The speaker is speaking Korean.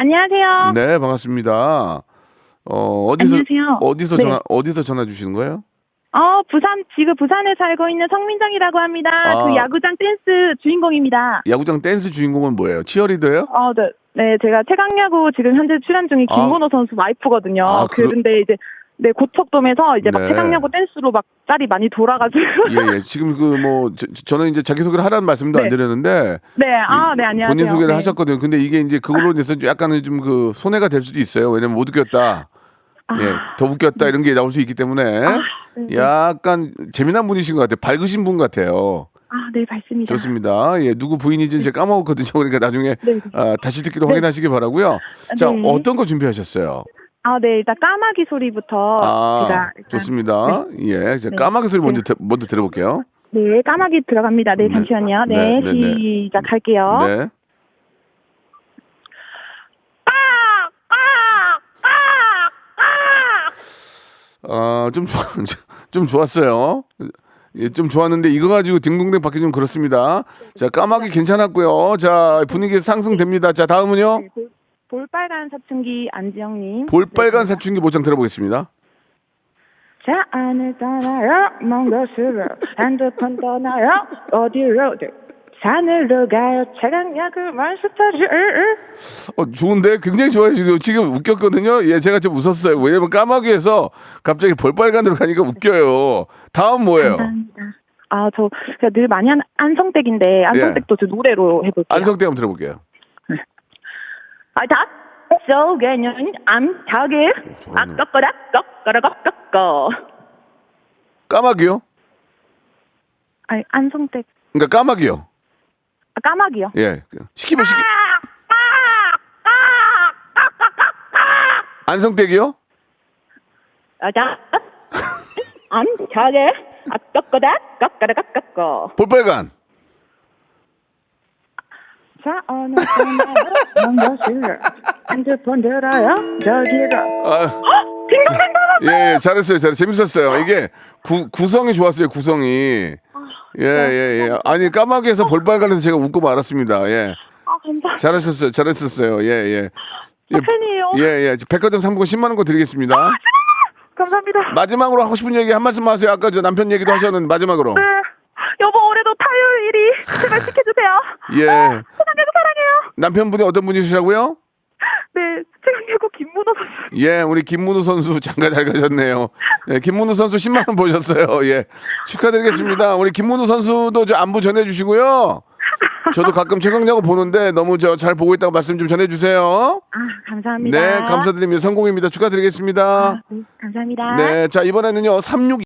안녕하세요. 네, 반갑습니다. 어, 어디서 안녕하세요. 어디서 네. 전화 어디서 전화 주시는 거예요? 어, 부산 지금 부산에 살고 있는 성민정이라고 합니다. 아. 그 야구장 댄스 주인공입니다. 야구장 댄스 주인공은 뭐예요? 치어리더예요? 어, 네. 네, 제가 최강야구 지금 현재 출연 중인 아. 김건호 선수 와이프거든요. 아, 그런데 이제 네 고척돔에서 이제 막 네. 최강야구 댄스로 막 짤이 많이 돌아가지고. 예, 예. 지금 그 뭐 저는 이제 자기 소개를 하라는 말씀도 안 네. 드렸는데 네, 아, 네, 안녕하세요. 본인 소개를 네. 하셨거든요. 근데 이게 이제 그걸로 인해서 약간은 좀 그 손해가 될 수도 있어요. 왜냐면 못 웃겼다. 예, 더 웃겼다 이런 게 나올 수 있기 때문에 아, 네. 약간 재미난 분이신 것 같아요. 밝으신 분 같아요. 아, 네, 밝습니다. 좋습니다. 예, 누구 부인인지는 제가 까먹었거든요. 그러니까 나중에 네, 네. 아, 다시 듣기도 확인하시기 바라고요. 자, 네. 어떤 거 준비하셨어요? 아, 네, 일단 까마귀 소리부터 아, 제가 일단- 좋습니다. 예, 이제 네. 까마귀 소리 먼저 들- 먼저 들어볼게요. 네, 까마귀 들어갑니다. 네, 네. 잠시만요. 네, 네, 네, 네. 시작할게요. 네. 아, 좀 좋아, 좀 좋았어요. 예, 좀 좋았는데 이거 가지고 딩동댕 받기 좀 그렇습니다. 자, 까마귀 괜찮았고요. 자, 분위기 상승됩니다. 자, 다음은요. 네, 볼- 볼빨간 사춘기 안지영님. 볼빨간 사춘기 모창 들어보겠습니다. 자, 안을 떠나요, 먼 곳으로. 핸드폰 떠나요, 어디로. 산으로 가요, 차강야구 만스터즈. 어, 좋은데? 굉장히 좋아요. 지금, 지금 웃겼거든요. 예, 제가 좀 웃었어요. 왜냐면 까마귀에서 갑자기 볼빨간으로 가니까 웃겨요. 다음 뭐예요? 감사합니다. 아, 저, 제가 늘 많이 하는 안성댁인데, 안성댁도 저 노래로 해볼게요. 안성대 한번 들어볼게요. 아, 다 속에는 암탉이 아, 좋았네. 꺾어라, 꺾어라, 꺾어. 까마귀요? 아니, 안성댁. 그러니까 까마귀요. 아, 까마귀요. 예. 시키면 시키. 안성댁이요? 아, 자, 암탉이 아, 꺾어라, 꺾어라, 꺾어. 볼빨간. 자, 어느 먼 곳으로 핸드폰 들어요, 저기로. 아, 예, 예, 잘했어요. 잘 재밌었어요. 이게 구, 구성이 좋았어요. 구성이. 예, 예, 예. 아니 까마귀에서 볼빨간에서 제가 웃고 말았습니다. 예. 아, 감사합니다. 잘하셨어요. 잘했었어요. 예, 예. 예, 팬이에요. 예, 예. 백화점 상품권 10만 원권 드리겠습니다. 감사합니다. 마지막으로 하고 싶은 얘기 한 말씀 하세요. 아까 저 남편 얘기도 하셨는데 마지막으로. 네. 여보, 올해 도 타요일이 제발 지켜주세요. 예. 사랑해요, 사랑해요. 남편분이 어떤 분이시라고요? 네, 최강야구 김문호 선수. 예, 우리 김문우 선수 장가 잘 가셨네요. 예, 김문우 선수 10만 원 보셨어요. 예. 축하드리겠습니다. 우리 김문우 선수도 저 안부 전해 주시고요. 저도 가끔 최강야구 보는데 너무 저 잘 보고 있다고 말씀 좀 전해 주세요. 아, 감사합니다. 네, 감사드립니다. 성공입니다. 축하드리겠습니다. 아, 네, 감사합니다. 네, 자, 이번에는요. 36